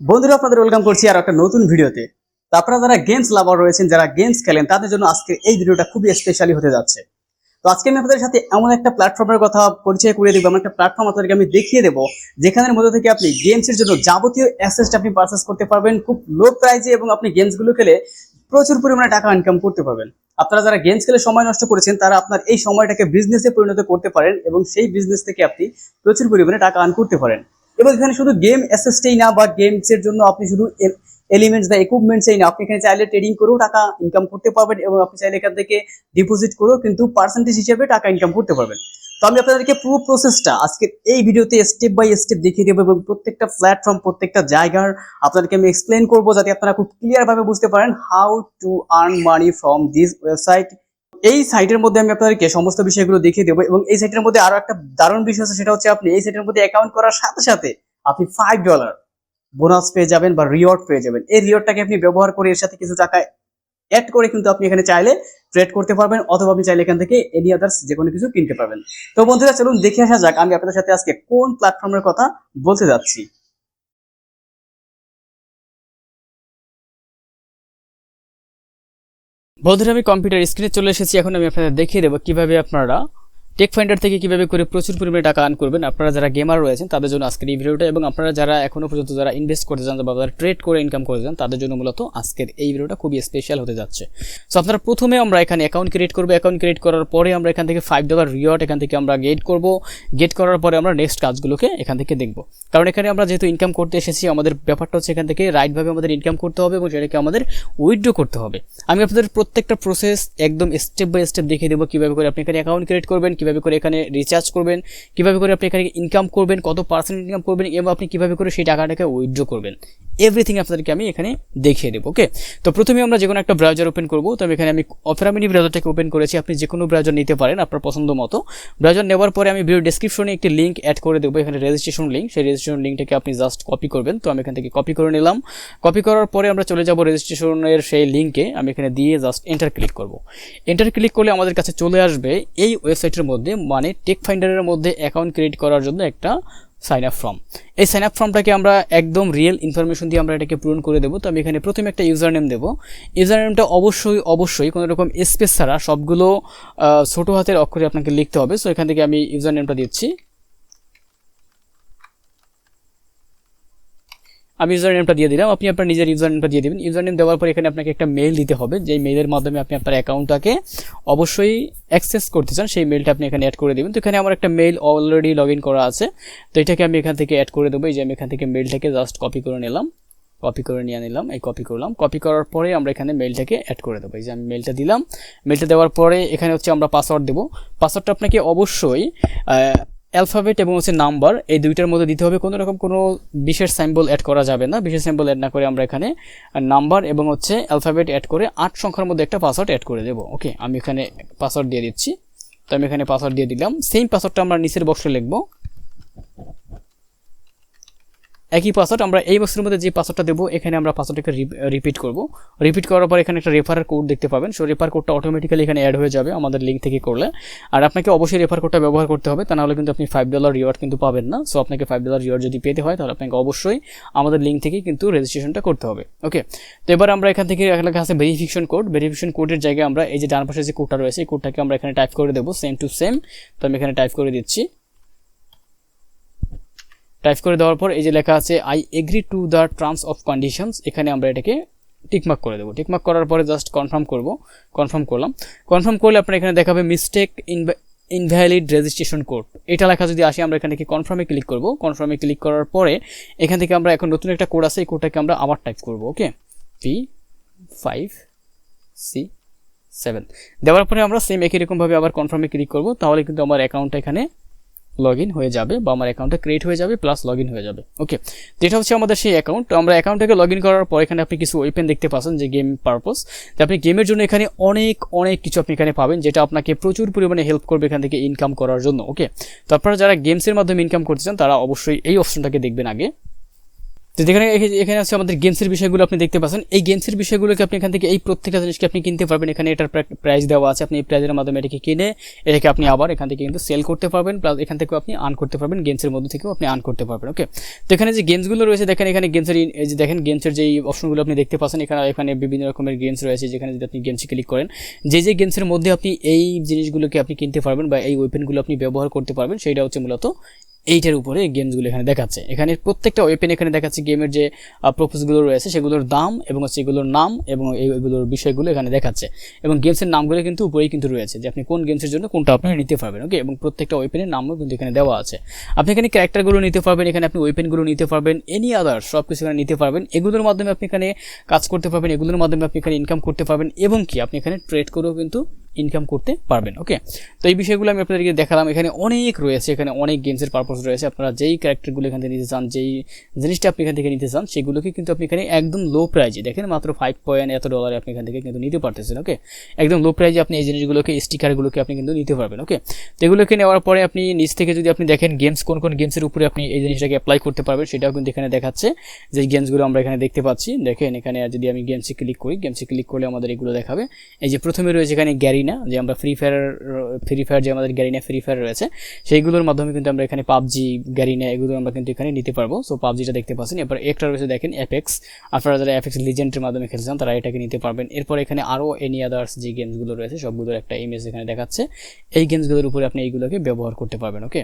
বন্ধুরা, আপনাদের ওয়েলকাম করছি আর একটা নতুন ভিডিওতে। তো আপনারা যারা গেমস লাভার রয়েছেন, যারা গেমস খেলেন, তাদের জন্য আজকে এই ভিডিওটা খুবই স্পেশালি হতে যাচ্ছে। তো আজকে আমি আপনাদের সাথে এমন একটা প্ল্যাটফর্মের কথা পরিচয় করে দেবো, এমন একটা প্ল্যাটফর্ম আপনাদেরকে আমি দেখিয়ে দেবো, যেখানের মধ্যে থেকে আপনি গেমসের জন্য যাবতীয় অ্যাসেসটা আপনি পারচেস করতে পারবেন, খুব লো প্রাইসে এবং আপনি গেমসগুলো খেলে প্রচুর পরিমাণে টাকা ইনকাম করতে পারবেন। আপনারা যারা গেমস খেলে সময় নষ্ট করেছেন, তারা আপনার এই সময়টাকে বিজনেসে পরিণত করতে পারেন এবং সেই বিজনেস থেকে আপনি প্রচুর পরিমাণে টাকা আর্ন করতে পারেন। এবং এখানে শুধু গেম অ্যাসেসটাই না বা গেমস এর জন্য আপনি শুধু এলিমেন্টস বা ইকুইপমেন্টসই না, আপনি এখানে চাইলে ট্রেডিং করেও টাকা ইনকাম করতে পারবেন এবং আপনি চাইলে এখান থেকে ডিপোজিট করেও কিন্তু পার্সেন্টেজ হিসেবে টাকা ইনকাম করতে পারবেন। তো আমি আপনাদেরকে পুরো প্রসেসটা আজকে এই ভিডিওতে স্টেপ বাই স্টেপ দেখিয়ে দেবো এবং প্রত্যেকটা প্ল্যাটফর্ম প্রত্যেকটা জায়গার আপনাদেরকে আমি এক্সপ্লেন করব যাতে আপনারা খুব ক্লিয়ার ভাবে বুঝতে পারেন how to earn money from this website এই সাইটের মধ্যে আমি আপনাদেরকে সমস্ত বিষয়গুলো দেখিয়ে দেবো এবং এই সাইটের মধ্যে আরও একটা দারুণ বিষয় আছে, সেটা হচ্ছে আপনি এই সাইটের মধ্যে অ্যাকাউন্ট করার সাথে সাথে আপনি ফাইভ ডলার বোনাস পেয়ে যাবেন বা রিওয়ার্ড পেয়ে যাবেন। এই রিওয়ার্ডটাকে আপনি ব্যবহার করে এর সাথে কিছু টাকা অ্যাড করে কিন্তু আপনি এখানে চাইলে ট্রেড করতে পারবেন অথবা আপনি চাইলে এখান থেকে এনি আদার্স যে কোনো কিছু কিনতে পারবেন। তো বন্ধুরা, চলুন দেখে আসা যাক, আমি আপনাদের সাথে আজকে কোন প্ল্যাটফর্মের কথা বলতে যাচ্ছি। বন্ধুরা আমি কম্পিউটার স্ক্রিনে চলে এসেছি। এখন আমি আপনাদের দেখিয়ে দেবো কীভাবে আপনারা টেক ফাইন্ডার থেকে কীভাবে করে প্রচুর পরিমাণে টাকা আর্ন করবেন, আপনারা যারা গেমার রয়েছেন, তাদের জন্য আজকের এই ভিডিওটা এবং আপনারা যারা এখনও পর্যন্ত যারা ইনভেস্ট করতে চান বা যারা ট্রেড করে ইনকাম করতে চান, তাদের জন্য মূলত আজকের এই ভিডিওটা খুবই স্পেশাল হতে যাচ্ছে। সো আপনারা প্রথমে আমরা এখানে অ্যাকাউন্ট ক্রিয়েট করব। অ্যাকাউন্ট ক্রিয়েট করার পরে আমরা এখান থেকে ফাইভ ডলার রিওয়ার্ড এখান থেকে আমরা গেট করব। গেট করার পরে আমরা নেক্সট কাজগুলোকে এখান থেকে দেখব। কারণ এখানে আমরা যেহেতু ইনকাম করতে এসেছি, আমাদের ব্যাপারটা হচ্ছে এখান থেকে রাইটভাবে আমাদের ইনকাম করতে হবে এবং সেটাকে আমাদের উইথড্র করতে হবে। আমি আপনাদের প্রত্যেকটা প্রসেস একদম স্টেপ বাই স্টেপ দেখিয়ে দেবো কীভাবে করে আপনি এখানে অ্যাকাউন্ট ক্রিয়েট করবেন কীভাবে করে এখানে রিচার্জ করবেন, কীভাবে করে আপনি এখানে ইনকাম করবেন, কত পার্সেন্ট ইনকাম করবেন এবং আপনি কীভাবে করে সেই টাকাটাকে উইথড্র করবেন। এভরিথিং আপনাদেরকে আমি এখানে দেখিয়ে দেবো ওকে তো প্রথমে আমরা যে কোনো একটা ব্রাউজার ওপেন করব, তো আমি এখানে আমি অপেরা মিনি ব্রাউজারটাকে ওপেন করেছি, আপনি যে কোনো ব্রাউজার নিতে পারেন আপনার পছন্দ মতো। ব্রাউজার নেওয়ার পরে আমি ভিডিও ডিসক্রিপশনে একটি লিঙ্ক অ্যাড করে দেবো, এখানে রেজিস্ট্রেশন লিঙ্ক সেই রেজিস্ট্রেশন লিঙ্কটাকে আপনি জাস্ট কপি করবেন, তো আমি এখান থেকে কপি করে নিলাম। কপি করার পরে আমরা চলে যাব রেজিস্ট্রেশনের সেই লিঙ্কে আমি এখানে দিয়ে জাস্ট এন্টার ক্লিক করব। এন্টার ক্লিক করলে আমাদের কাছে চলে আসবে এই ওয়েবসাইটের মধ্যে মানে টেক ফাইন্ডারের মধ্যে অ্যাকাউন্ট ক্রিয়েট করার জন্য একটা সাইন আপ ফর্ম এই সাইন আপ ফর্মটাকে আমরা একদম রিয়েল ইনফরমেশন দিয়ে আমরা এটাকে পূরণ করে দেবো। তো আমি এখানে প্রথমে একটা ইউজার নেম দেবো। ইউজার নেমটা অবশ্যই অবশ্যই কোনো রকম স্পেস ছাড়া সবগুলো ছোটো হাতের অক্ষরে আপনাকে লিখতে হবে। সো এখান থেকে আমি ইউজার নেমটা দিচ্ছি। আমি ইউজার নেমটা দিয়ে দিলাম। আপনি আপনার নিজের ইউজার নেমটা দিয়ে দেবেন। ইউজার নেম দেওয়ার পর এখানে আপনাকে একটা মেল দিতে হবে। যেই মেলের মাধ্যমে আপনি আপনার অ্যাকাউন্টটাকে অবশ্যই অ্যাক্সেস করতে চান, সেই মেলটা আপনি এখানে অ্যাড করে দেবেন। তো এখানে আমার একটা মেল অলরেডি লগ করা আছে। তো এটাকে আমি এখান থেকে অ্যাড করে দেবো। এই যে আমি এখান থেকে মেলটাকে জাস্ট কপি করে নিলাম। কপি করে নিয়ে নিলাম। এই কপি করলাম। কপি করার পরে আমরা এখানে মেলটাকে অ্যাড করে দেবো। এই যে আমি মেলটা দিলাম। মেলটা দেওয়ার পরে এখানে হচ্ছে আমরা পাসওয়ার্ড দেবো। পাসওয়ার্ডটা আপনাকে অবশ্যই অ্যালফাবেট এবং হচ্ছে নাম্বার, এই দুইটার মধ্যে দিতে হবে। কোনো রকম কোনো বিশেষ স্যাম্বল অ্যাড করা যাবে না। বিশেষ স্যাম্বল অ্যাড না করে আমরা এখানে নাম্বার এবং হচ্ছে অ্যালফাবেট অ্যাড করে আট সংখ্যার মধ্যে একটা পাসওয়ার্ড অ্যাড করে দেবো। ওকে আমি এখানে পাসওয়ার্ড দিয়ে দিচ্ছি। তো আমি এখানে পাসওয়ার্ড দিয়ে দিলাম। সেম পাসওয়ার্ডটা আমরা নিচের বক্সে লিখব। একই পাসওয়ার্ড আমরা এই বক্সের মধ্যে যে পাসওয়ার্ডটা দেবো, এখানে আমরা পাসওয়ার্ডটাকে রিপিট করব। রিপিট করার পর এখানে একটা রেফারের কোড দেখতে পাবেন। সো রেফার কোডটা অটোমেটিক্যালি এখানে অ্যাড হয়ে যাবে আমাদের লিঙ্ক থেকে করলে। আর আপনাকে অবশ্যই রেফার কোডটা ব্যবহার করতে হবে, তা নাহলে কিন্তু আপনি ফাইভ ডলার রিওয়ার্ড কিন্তু পাবেন না। সো আপনাকে ফাইভ ডলার রিওয়ার্ড যদি পেতে হয়, তাহলে আপনাকে অবশ্যই আমাদের লিঙ্ক থেকে কিন্তু রেজিস্ট্রেশনটা করতে হবে। ওকে তো এবার আমরা এখান থেকে লেখা আছে ভেরিফিকেশন কোড ভেরিফিকেশন কোডের জায়গায় আমরা এই যে ডান পাশে যে কোডটা রয়েছে, এই কোডটাকে আমরা এখানে টাইপ করে দেবো সেম টু সেম তো আমি এখানে টাইপ করে দিচ্ছি। টাইপ করে দেওয়ার পর এই যে লেখা আছে I agree to the terms of conditions এখানে আমরা এটাকে টিকমার্ক করে দেবো। টিকমার্ক করার পরে জাস্ট কনফার্ম করব, কনফার্ম করলাম। কনফার্ম করলে আপনার এখানে দেখাবে মিস্টেক ইনভ্যালিড রেজিস্ট্রেশন কোড এটা লেখা যদি আসে, আমরা এখানে থেকে কনফার্মে ক্লিক করব? কনফার্মে ক্লিক করার পরে এখান থেকে আমরা এখন নতুন একটা কোড আছে, এই কোডটাকে আমরা আবার টাইপ করব, okay? P five C seven দেওয়ার পরে আমরা সেম একই রকমভাবে আবার কনফার্মে ক্লিক করব, তাহলে কিন্তু আমার অ্যাকাউন্টটা এখানে লগ ইন হয়ে যাবে বা আমার অ্যাকাউন্টটা ক্রিয়েট হয়ে যাবে প্লাস লগ হয়ে যাবে। ওকে তো এটা হচ্ছে আমাদের সেই অ্যাকাউন্ট তো আমরা অ্যাকাউন্টটাকে লগ ইন করার পর এখানে আপনি কিছু ওয়েপেন দেখতে পাচ্ছেন যে গেম পারপোজ তো আপনি গেমের জন্য এখানে অনেক অনেক কিছু আপনি এখানে পাবেন যেটা আপনাকে প্রচুর পরিমাণে হেল্প করবে এখান থেকে ইনকাম করার জন্য। ওকে তো আপনারা যারা গেমসের মাধ্যমে ইনকাম করতে চান তারা অবশ্যই এই অপশনটাকে দেখবেন আগে। তো যেখানে এখানে- আছে আমাদের গেমসের বিষয়গুলো আপনি দেখতে পাচ্ছেন। এই গেমসের বিষয়গুলোকে আপনি এখান থেকে এই প্রত্যেকটা জিনিসকে আপনি কিনতে পারবেন। এখানে এটার প্রাইস দেওয়া আছে। আপনি এই প্রাইজের মাধ্যমে এটাকে কিনে এটাকে আপনি আবার এখান থেকে কিন্তু সেল করতে পারবেন। প্লাস এখান থেকেও আপনি আর্ন করতে পারবেন। গেমসের মধ্যে থেকেও আপনি আর্ন করতে পারবেন। ওকে তো এখানে যে গেমসগুলো রয়েছে, দেখেন এখানে গেমসের যে দেখেন গেমসের যে অপশনগুলো আপনি দেখতে পাচ্ছেন, এখানে এখানে বিভিন্ন রকমের গেমস রয়েছে। যেখানে যদি আপনি গেমসে ক্লিক করেন, যে যে গেমসের মধ্যে আপনি এই জিনিসগুলোকে আপনি কিনতে পারবেন বা এই ওয়েপেনগুলো আপনি ব্যবহার করতে পারবেন সেটা হচ্ছে মূলত এইটার উপরে গেমসগুলো এখানে দেখাচ্ছে। এখানে প্রত্যেকটা ওয়েপেন এখানে দেখাচ্ছে গেমের যে প্রপোজগুলো রয়েছে, সেগুলোর দাম এবং হচ্ছে এগুলোর নাম এবং এই- এগুলোর বিষয়গুলো এখানে দেখাচ্ছে। এবং গেমসের নামগুলো কিন্তু উপরেই কিন্তু রয়েছে যে, আপনি কোন গেমসের জন্য কোনটা আপনি নিতে পারবেন ওকে এবং প্রত্যেকটা ওয়েপেনের নামও কিন্তু এখানে দেওয়া আছে। আপনি এখানে ক্যারেক্টারগুলো নিতে পারবেন, এখানে আপনি ওয়েপেনগুলো নিতে পারবেন এনি আদার সব কিছু এখানে নিতে পারবেন। এগুলোর মাধ্যমে আপনি এখানে কাজ করতে পারবেন, এগুলোর মাধ্যমে আপনি এখানে ইনকাম করতে পারবেন এবং কি? আপনি এখানে ট্রেড করেও কিন্তু ইনকাম করতে পারবেন ওকে তো এই বিষয়গুলো আমি আপনাদেরকে দেখালাম। এখানে অনেক রয়েছে, এখানে অনেক গেমসের পারপোজ রয়েছে। আপনারা যেই ক্যারেক্টারগুলো এখান থেকে নিতে চান, যেই জিনিসটা আপনি এখান থেকে নিতে চান, সেগুলোকে কিন্তু আপনি এখানে একদম লো প্রাইজে দেখেন মাত্র ফাইভ পয়েন্ট এত ডলারে আপনি এখান থেকে কিন্তু নিতে পারতেছেন ওকে একদম লো প্রাইজে আপনি এই জিনিসগুলোকে স্টিকারগুলোকে আপনি কিন্তু নিতে পারবেন ওকে তো এগুলোকে নেওয়ার পরে আপনি নিচ থেকে যদি আপনি দেখেন গেমস কোন কোন গেমসের উপরে আপনি এই জিনিসটাকে অ্যাপ্লাই করতে পারবেন, সেটাও কিন্তু এখানে দেখাচ্ছে। যে গেমসগুলো আমরা এখানে দেখতে পাচ্ছি, দেখেন এখানে যদি আমি গেমসে ক্লিক করি গেমসে ক্লিক করলে আমাদের এগুলো দেখাবে। এই যে প্রথমে রয়েছে এখানে গ্যারিনা যে আমরা ফ্রি ফায়ার ফ্রি ফায়ার যে আমাদের গ্যারিনা ফ্রি ফায়ার রয়েছে, সেইগুলোর মাধ্যমে কিন্তু আমরা এখানে পাবজি গ্যারিনা এগুলো আমরা কিন্তু এখানে নিতে পারব। সো পাবজিটা দেখতে পাচ্ছেন। এরপর একটা রয়েছে দেখেন অ্যাপেক্স আপনারা যারা অ্যাপেক্স লিজেন্ডের মাধ্যমে খেলছেন, তারা এটাকে নিতে পারবেন। এরপর এখানে আরও এনি আদার্স যে গেমসগুলো রয়েছে, সবগুলোর একটা ইমেজ এখানে দেখাচ্ছে। এই গেমসগুলোর উপরে আপনি এইগুলোকে ব্যবহার করতে পারবেন ওকে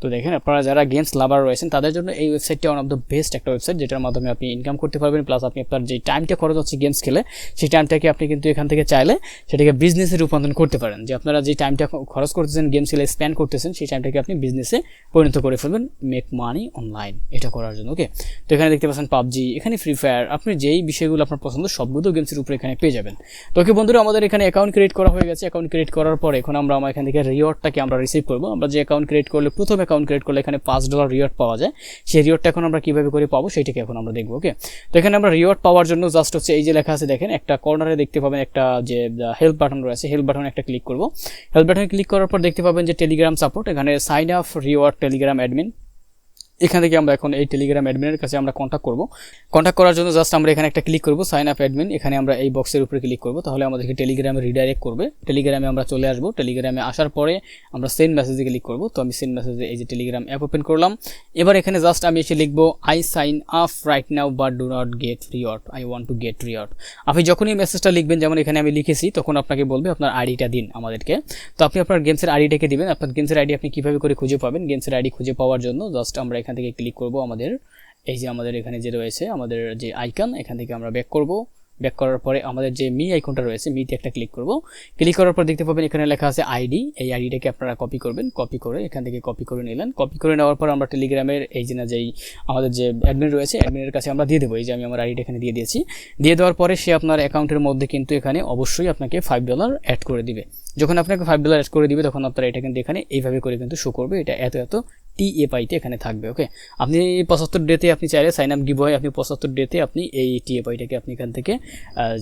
তো দেখেন, আপনারা যারা গেমস লাভার রয়েছেন, তাদের জন্য এই ওয়েবসাইটটা ওয়ান অফ দ্য বেস্ট একটা ওয়েবসাইট যেটার মাধ্যমে আপনি ইনকাম করতে পারবেন। প্লাস আপনি আপনার যে টাইমটা খরচ হচ্ছে গেমস খেলে, সেই টাইমটাকে আপনি কিন্তু এখান থেকে চাইলে, সেটাকে বিজনেসে রূপান্তর করতে পারেন। যে আপনারা যে টাইমটা খরচ করতেছেন গেমস খেলে স্পেন্ড করতেছেন, সেই টাইমটাকে আপনি বিজনেসে পরিণত করে ফেলবেন মেক মানি অনলাইন এটা করার জন্য ওকে তো এখানে দেখতে পাচ্ছেন পাবজি, এখানে ফ্রি ফায়ার আপনি যেই বিষয়গুলো আপনার পছন্দ, সবগুলো গেমসের উপরে এখানে পেয়ে যাবেন। তো ওকে বন্ধুরা, আমাদের এখানে অ্যাকাউন্ট ক্রিয়েট করা হয়ে গেছে। অ্যাকাউন্ট ক্রিয়েট করার পর এখন আমরা আমার এখান থেকে রিওয়ার্ডটাকে আমরা রিসিভ করব। আমরা যে অ্যাকাউন্ট ক্রিয়েট করলে, প্রথম অ্যাকাউন্ট ক্রিয়েট করলে এখানে পাঁচ ডলার রিওয়ার্ড পাওয়া যায়। সেই রিওয়ার্ডটা এখন আমরা কীভাবে করে পাবো সেটাকে এখন আমরা দেখব ওকে তো এখানে আমরা রিওয়ার্ড পাওয়ার জন্য জাস্ট হচ্ছে এই যে লেখা আছে, দেখেন, একটা কর্নারে দেখতে পাবেন একটা যে হেল্প বাটন রয়েছে হেল্প বাটনে একটা ক্লিক করব। হেল্প বাটনে ক্লিক করার পর দেখতে পাবেন যে টেলিগ্রাম সাপোর্ট এখানে sign up reward Telegram admin এখান থেকে আমরা এখন এই টেলিগ্রাম অ্যাডমিনের কাছে আমরা কন্ট্যাক্ট করব। কন্ট্যাক্ট করার জন্য জাস্ট আমরা এখানে একটা ক্লিক করব সাইন আপ অ্যাডমিন এখানে আমরা এই বক্সের উপরে ক্লিক করব, তাহলে আমাদেরকে টেলিগ্রামে রিডাইরেক্ট করবে। টেলিগ্রামে আমরা চলে আসব টেলিগ্রামে আসার পরে আমরা সেন্ড মেসেজে ক্লিক করব। তো আমি সেন্ড মেসেজে এই যে টেলিগ্রাম অ্যাপ ওপেন করলাম। এবার এখানে জাস্ট আমি এসে লিখব I sign up right now but do not get reward I want to get reward আপনি যখনই মেসেজটা লিখবেন, যেমন এখানে আমি লিখেছি, তখন আপনাকে বলবে আপনার আইডিটা দিন আমাদেরকে। তো আপনি আপনার গেমসের আইডিটাকে দিবেন, আপনার গেমসের আইডি আপনি কীভাবে করে খুঁজে পাবেন? গেমসের আইডি খুঁজে পাওয়ার জন্য জাস্ট আমরা এখান থেকে ক্লিক করব আমাদের। এই যে আমাদের এখানে যে রয়েছে, আমাদের যে আইকন এখান থেকে আমরা ব্যাক করব। ব্যাক করার পরে আমাদের যে মি আইকনটা রয়েছে মিতে একটা ক্লিক করব। ক্লিক করার পর দেখতে পাবেন এখানে লেখা আছে আইডি এই আইডিটাকে আপনারা কপি করবেন কপি করে এখান থেকে কপি করে নিলেন। কপি করে নেওয়ার পর আমরা টেলিগ্রামের এই যে না যেই আমাদের যে অ্যাডমিন রয়েছে অ্যাডমিনের কাছে আমরা দিয়ে দেবো। এই যে আমি আমার আইডিটা এখানে দিয়ে দিয়েছি। দিয়ে দেওয়ার পরে সে আপনার অ্যাকাউন্টের মধ্যে কিন্তু এখানে অবশ্যই আপনাকে ফাইভ ডলার অ্যাড করে দিবে। যখন আপনাকে ফাইভ ডলার অ্যাড করে দিবে, তখন আপনারা এটা কিন্তু এখানে এইভাবে করে কিন্তু শো করবে। এটা এত এত টি এ পাইতে এখানে থাকবে ওকে আপনি পঁচাত্তর ডেতে আপনি চাইলে সাইন আপ গিভ আপনি পঁচাত্তর ডেতে আপনি এই টি এ পাইটাকে আপনি এখান থেকে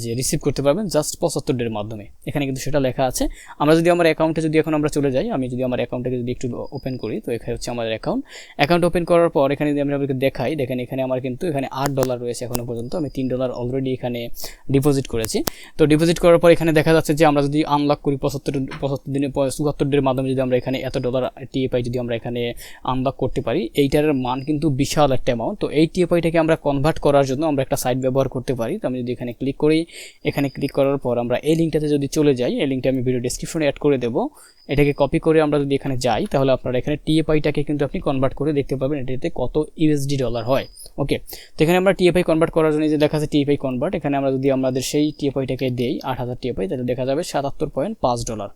যে রিসিভ করতে পারবেন জাস্ট পঁচাত্তর ডের মাধ্যমে। এখানে কিন্তু সেটা লেখা আছে। আমরা যদি আমার অ্যাকাউন্টে যদি এখন আমরা চলে যাই, আমি যদি আমার অ্যাকাউন্টটাকে যদি একটু ওপেন করি, তো এখানে হচ্ছে আমাদের অ্যাকাউন্ট অ্যাকাউন্ট ওপেন করার পর এখানে যদি আমরা আপনাকে দেখাই, দেখেন এখানে আমার কিন্তু এখানে আট ডলার রয়েছে এখনও পর্যন্ত। আমি তিন ডলার অলরেডি এখানে ডিপোজিট করেছি। তো ডিপোজিট করার পর এখানে দেখা যাচ্ছে যে আমরা যদি আনলক করি পঁচাত্তর পঁচাত্তর দিনে, চুয়াত্তর ডের মাধ্যমে যদি আমরা এখানে এত ডলার টিএপাই যদি আমরা এখানে আনলক করতে পারি, এইটার মান কিন্তু বিশাল একটা অ্যামাউন্ট তো এই টিএপাইটাকে আমরা কনভার্ট করার জন্য আমরা একটা সাইট ব্যবহার করতে পারি। তো আমি যদি এখানে ক্লিক করি। এখানে ক্লিক করার পর আমরা এই লিঙ্কটাতে যদি চলে যাই, এই লিঙ্কটা আমি ভিডিও ডিসক্রিপশনে অ্যাড করে দেবো। এটাকে কপি করে আমরা যদি এখানে যাই, তাহলে আপনারা এখানে টিএপাইটাকে কিন্তু আপনি কনভার্ট করে দেখতে পাবেন এটাতে কত ইউএসডি ডলার হয়। ওকে তো এখানে আমরা টিএফআই কনভার্ট করার জন্য যে দেখা আছে টিএফআই কনভার্ট এখানে আমরা যদি আমাদের সেই টিএফআইটাকে দেই, আট হাজার টিএফআই তাহলে দেখা যাবে সাতাত্তর পয়েন্ট পাঁচ ডলার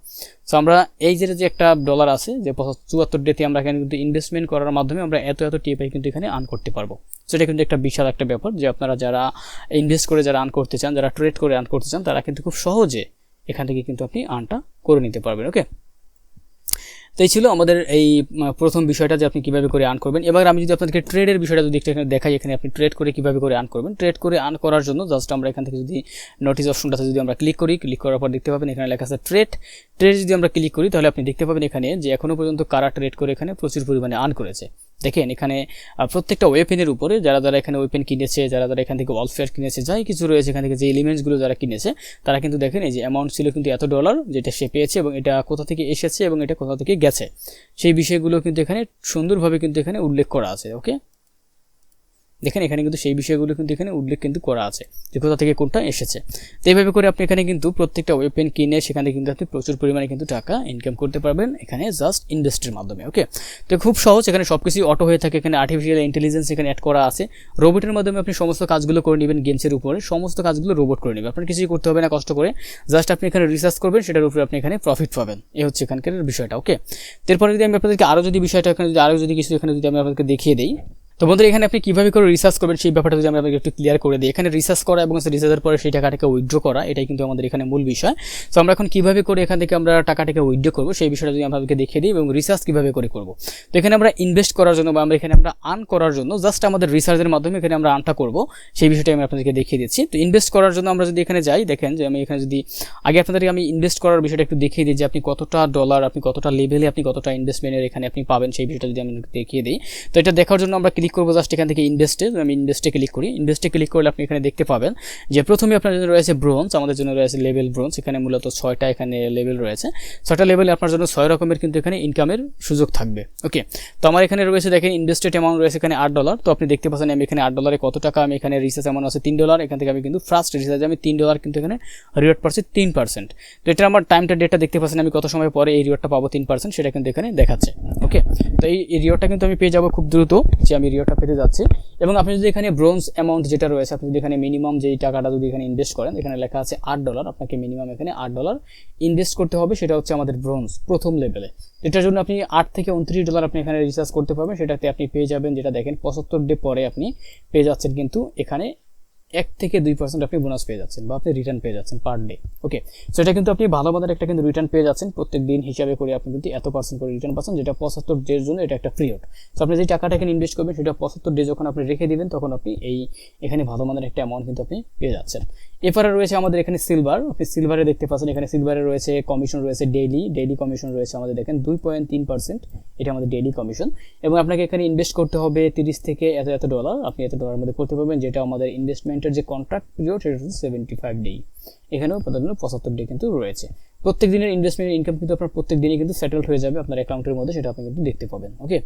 সো আমরা এই যে যে একটা ডলার আছে, যে চুয়াত্তর ডেতে আমরা এখানে কিন্তু ইনভেস্টমেন্ট করার মাধ্যমে আমরা এত এত টিএফআই কিন্তু এখানে আর্ন করতে পারব। সেটা কিন্তু একটা বিশাল একটা ব্যাপার যে আপনারা যারা ইনভেস্ট করে যারা আর্ন করতে চান, যারা ট্রেড করে আর্ন করতে চান, তারা কিন্তু খুব সহজে এখান থেকে কিন্তু আপনি আর্নটা করে নিতে পারবেন ওকে তো এই ছিল আমাদের এই প্রথম বিষয়টা যে আপনি কীভাবে করে আর্ন করবেন। এবার আমি যদি আপনাদেরকে ট্রেডের বিষয়টা যদি এখানে দেখাই, এখানে আপনি ট্রেড করে কীভাবে করে আর্ন করবেন। ট্রেড করে আর্ন করার জন্য জাস্ট আমরা এখান থেকে যদি নোটিস অপশনটাতে যদি আমরা ক্লিক করি ক্লিক করার পর দেখতে পাবেন এখানে লেখা আছে ট্রেড ট্রেড যদি আমরা ক্লিক করি, তাহলে আপনি দেখতে পাবেন এখানে যে এখনও পর্যন্ত কারা ট্রেড করে এখানে প্রচুর পরিমাণে আর্ন করেছে। দেখেন এখানে প্রত্যেকটা ওয়েপেনের উপরে যারা যারা এখানে ওয়েপেন কিনেছে, যারা যারা এখান থেকে ওয়ালফেয়ার কিনেছে, যাই কিছু রয়েছে এখান থেকে, যে এলিমেন্টসগুলো যারা কিনেছে, তারা কিন্তু দেখেন এই যে অ্যামাউন্ট ছিল কিন্তু এত ডলার যেটা সে পেয়েছে এবং এটা কোথা থেকে এসেছে এবং এটা কোথা থেকে গেছে। সেই বিষয়গুলো কিন্তু এখানে সুন্দরভাবে কিন্তু এখানে উল্লেখ করা আছে ওকে দেখেন, এখানে কিন্তু সেই বিষয়গুলো কিন্তু এখানে উল্লেখ কিন্তু করা আছে যে কোথা থেকে কোনটা এসেছে। তো এইভাবে করে আপনি এখানে কিন্তু প্রত্যেকটা ওয়েপেন কিনে সেখানে কিন্তু আপনি প্রচুর পরিমাণে কিন্তু টাকা ইনকাম করতে পারবেন এখানে জাস্ট ইন্ডাস্ট্রির মাধ্যমে ওকে তো খুব সহজ, এখানে সব কিছুই অটো হয়ে থাকে, এখানে আর্টিফিশিয়াল ইন্টেলিজেন্স এখানে অ্যাড করা আছে। রোবটের মাধ্যমে আপনি সমস্ত কাজগুলো করে নেবেন গেমসের উপরে, সমস্ত কাজগুলো রোবট করে নেবে। আপনার কিছুই করতে হবে না কষ্ট করে জাস্ট আপনি এখানে রিসার্চ করবেন, সেটার উপরে আপনি এখানে প্রফিট পাবেন। এই হচ্ছে এখানকার বিষয়টা ওকে এরপরে যদি আমি আপনাদেরকে আরও যদি বিষয়টা এখানে যদি আরও যদি কিছু এখানে যদি আমি আপনাদেরকে দেখিয়ে দিই তো বন্ধুরা, এখানে আপনি কীভাবে করে রিসার্চ করবেন সেই ব্যাপারটা যদি আমরা আপনাকে একটু ক্লিয়ার করে দিই। এখানে রিসার্চ করা এবং রিসার্চের পরে সেই টাকাটাকে উইথড্র করা, এটাই কিন্তু আমাদের এখানে মূল বিষয়। তো আমরা এখন কীভাবে করে এখান থেকে আমরা টাকাটাকে উইথড্র করব, সেই বিষয়টা যদি আমাদেরকে দেখিয়ে দিই এবং রিসার্চ কীভাবে করে করব। তো এখানে আমরা ইনভেস্ট করার জন্য বা আমরা এখানে আমরা আর্ন করার জন্য জাস্ট আমাদের রিসার্চের মাধ্যমে এখানে আমরা আর্নটা করব, সেই বিষয়টা আমি আপনাদেরকে দেখিয়ে দিচ্ছি। তো ইনভেস্ট করার জন্য আমরা যদি এখানে যাই, দেখেন যে আমি এখানে যদি আগে আপনাদেরকে আমি ইনভেস্ট করার বিষয়টা একটু দেখিয়ে দিই যে আপনি কতটা ডলার আপনি কতটা লেভেলে আপনি কতটা ইনভেস্টমেন্টের এখানে আপনি পাবেন, সেই বিষয়টা যদি আমি দেখিয়ে দিই। তো এটা দেখার জন্য আমরা ক্লিক করব জাস্ট এখান থেকে ইনভেস্টে আমি ইনভেস্টে ক্লিক করি। ইনভেস্টে ক্লিক করলে আপনি এখানে দেখতে পাবেন যে প্রথমে আপনার জন্য রয়েছে ব্রোঞ্জ আমাদের জন্য রয়েছে লেভেল ব্রোঞ্জ এখানে মূলত ছয়টা এখানে লেভেল রয়েছে। ছয়টা লেভেলে আপনার জন্য ছয় রকমের কিন্তু এখানে ইনকামের সুযোগ থাকবে ওকে তো আমার এখানে রয়েছে, দেখেন ইনভেস্টেড অ্যামাউন্ট রয়েছে এখানে আট ডলার তো আপনি দেখতে পাচ্ছেন আমি এখানে আট ডলারে কত টাকা, আমি এখানে রিচার্জ অ্যামাউন্ট আছে তিন ডলার এখান থেকে আমি কিন্তু ফার্স্ট রিচার্জে আমি তিন ডলার কিন্তু এখানে রিওয়ার্ড পাচ্ছি তিন পার্সেন্ট তো এটা আমার টাইমটা ডেটটা দেখতে পাচ্ছেন আমি কত সময় পরে এই রিওয়ার্ডটা পাবো তিন পার্সেন্ট সেটা কিন্তু এখানে দেখাচ্ছে ওকে তো এই রিওয়ার্ডটা কিন্তু আমি পেয়ে যাব খুব দ্রুত, যে আমি রিওয়ার্ডটা পেতে যাচ্ছি। এবং আপনি যদি এখানে ব্রোঞ্জ অ্যামাউন্ট যেটা রয়েছে, আপনি যদি এখানে মিনিমাম যেই টাকাটা যদি এখানে ইনভেস্ট করেন, এখানে লেখা আছে আট ডলার আপনাকে মিনিমাম এখানে আট ডলার ইনভেস্ট করতে হবে, সেটা হচ্ছে আমাদের ব্রোঞ্জ প্রথম লেভেলে এটার জন্য আপনি আট থেকে উনত্রিশ ডলার আপনি এখানে রিচার্জ করতে পারবেন, সেটাতে আপনি পেয়ে যাবেন, যেটা দেখেন পঁচাত্তর ডে পরে আপনি পেয়ে যাচ্ছেন কিন্তু এখানে এক থেকে দুই পার্সেন্ট আপনি বোনাস পেয়ে যাচ্ছেন বা আপনি রিটার্ন পেয়ে যাচ্ছেন পার ডে ওকে সো এটা কিন্তু আপনি ভালো মানের একটা কিন্তু রিটার্ন পেয়ে যাচ্ছেন। প্রত্যেক দিন হিসাবে করে আপনি যদি এত পার্সেন্ট করে রিটার্ন পাচ্ছেন, যেটা পঁচাত্তর ডের জন্য এটা একটা পিরিয়ড সো আপনি যে টাকাটা এখানে ইনভেস্ট করবেন, সেটা পঁচাত্তর ডে যখন আপনি রেখে দিবেন, তখন আপনি এই এখানে ভালো মানের একটা অ্যামাউন্ট কিন্তু আপনি পেয়ে যাচ্ছেন। এরপরে রয়েছে আমাদের এখানে সিলভার। আপনি সিলভারে দেখতে পাচ্ছেন এখানে সিলভারে রয়েছে কমিশন রয়েছে ডেইলি। ডেইলি কমিশন রয়েছে আমাদের দেখেন দুই পয়েন্ট তিন পার্সেন্ট। এটা আমাদের ডেইলি কমিশন। এবং আপনাকে এখানে ইনভেস্ট করতে হবে তিরিশ থেকে এত এত ডলার আপনি এত ডলার মধ্যে করতে পারবেন, যেটা আমাদের ইনভেস্টমেন্টের যে কন্ট্রাক্ট পিরিয়ড সেটা হচ্ছে সেভেন্টি ফাইভ ডে এখানেও পঁচাত্তর ডে কিন্তু রয়েছে। প্রত্যেক দিনের ইনভেস্টমেন্ট ইনকাম কিন্তু আপনার প্রত্যেক দিনই কিন্তু সেটেলড হয়ে যাবে আপনার অ্যাকাউন্টের মধ্যে, সেটা আপনি কিন্তু দেখতে পাবেন ওকে